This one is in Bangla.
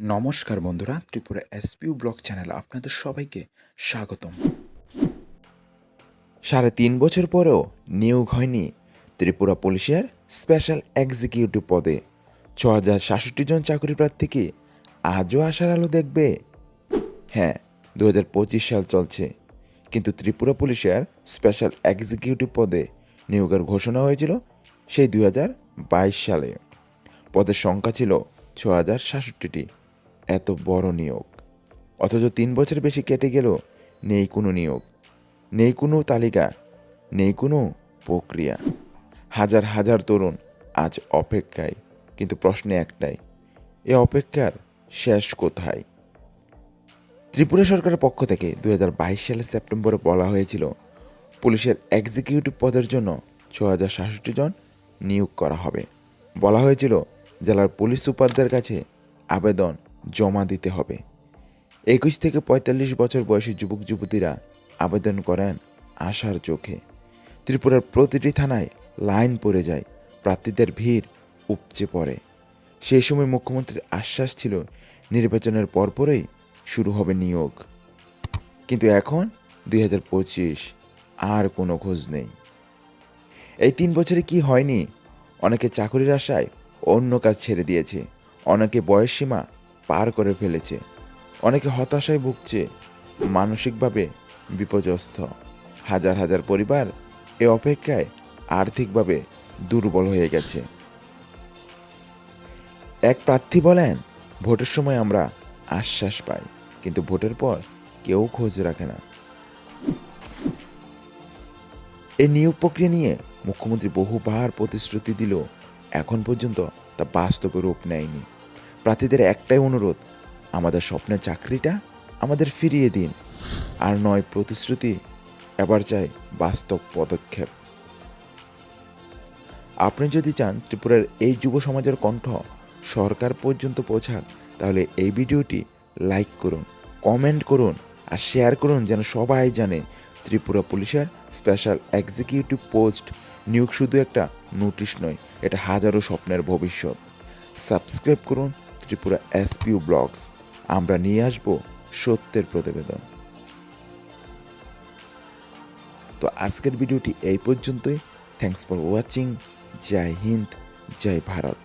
নমস্কার বন্ধুরা, ত্রিপুরা এসপিউ ব্লগ চ্যানেল আপনাদের সবাইকে স্বাগতম। সাড়ে তিন বছর পরেও নিয়োগ হয়নি ত্রিপুরা পুলিশের স্পেশাল এক্সিকিউটিভ পদে। ছ হাজার সাতষট্টি জন চাকরি প্রার্থীকে আজও আশার আলো দেখবে। হ্যাঁ দু হাজার পঁচিশ সাল চলছে, কিন্তু ত্রিপুরা পুলিশের স্পেশাল এক্সিকিউটিভ পদে নিয়োগের ঘোষণা হয়েছিল সেই দুই হাজার বাইশ সালে। পদের সংখ্যা ছিল ছ হাজার সাতষট্টিটি। এত বড় নিয়োগ। অথচ তিন বছর বেশি কেটে গেল, নেই কোনো নিয়োগ, নেই কোনো তালিকা, নেই কোনো প্রক্রিয়া। হাজার হাজার তরুণ আজ অপেক্ষায়, কিন্তু প্রশ্ন একটাই, এ অপেক্ষার শেষ কোথায়? ত্রিপুরা সরকারের পক্ষ থেকে দু হাজার বাইশ সালের সেপ্টেম্বরে বলা হয়েছিল, পুলিশের এক্সিকিউটিভ পদের জন্য ছ হাজার সাতষট্টি জন নিয়োগ করা হবে। বলা হয়েছিল, জেলার পুলিশ সুপারদের কাছে আবেদন জমা দিতে হবে। একুশ থেকে পঁয়তাল্লিশ বছর বয়সী যুবক, যুবতীরা আবেদন করেন আশার চোখে। ত্রিপুরার প্রতিটি থানায় লাইন পড়ে যায়, প্রার্থীদের ভিড় উপচে পড়ে। সেই সময় মুখ্যমন্ত্রীর আশ্বাস ছিল, নির্বাচনের পরপরই শুরু হবে নিয়োগ। কিন্তু এখন দুই হাজার পঁচিশ আর কোনো খোঁজ নেই। এই তিন বছরে কি হয়নি? অনেকে চাকরির আশায় অন্য কাজ ছেড়ে দিয়েছে। অনেকে বয়সসীমা পার করে ফেলেছে। অনেকে হতাশায় ভুগছে, মানসিকভাবে বিপর্যস্ত। হাজার হাজার পরিবার এ অপেক্ষায় আর্থিকভাবে দুর্বল হয়ে গেছে। এক প্রার্থী বলেন, ভোটের সময় আমরা আশ্বাস পাই, কিন্তু ভোটের পর কেউ খোঁজ রাখে না। এই নিয়োগ প্রক্রিয়া নিয়ে মুখ্যমন্ত্রী বহুবার প্রতিশ্রুতি দিল এখন পর্যন্ত তা বাস্তবে রূপ নেয়নি। প্রার্থীদের একটাই অনুরোধ, আমাদের স্বপ্নের চাকরিটা আমাদের ফিরিয়ে দিন। আর নয়, প্রতিশ্রুতি, এবার চাই বাস্তব পদক্ষেপ। আপনি যদি চান ত্রিপুরার এই যুব সমাজের কণ্ঠ সরকার পর্যন্ত পৌঁছাক, তাহলে এই ভিডিওটি লাইক করুন, কমেন্ট করুন আর শেয়ার করুন যেন সবাই জানে ত্রিপুরা পুলিশের স্পেশাল এক্সিকিউটিভ পোস্ট নিয়োগ শুধু একটা নোটিশ নয়, এটা হাজারো স্বপ্নের ভবিষ্যৎ। সাবস্ক্রাইব করুন ত্রিপুরা এসপিউ ব্লগস, আমরা নিয়ে আসব সত্যের প্রতিবেদন। তো আজকের ভিডিওটি এই পর্যন্তই। Thanks for watching Joy Hind, Joy Bharat.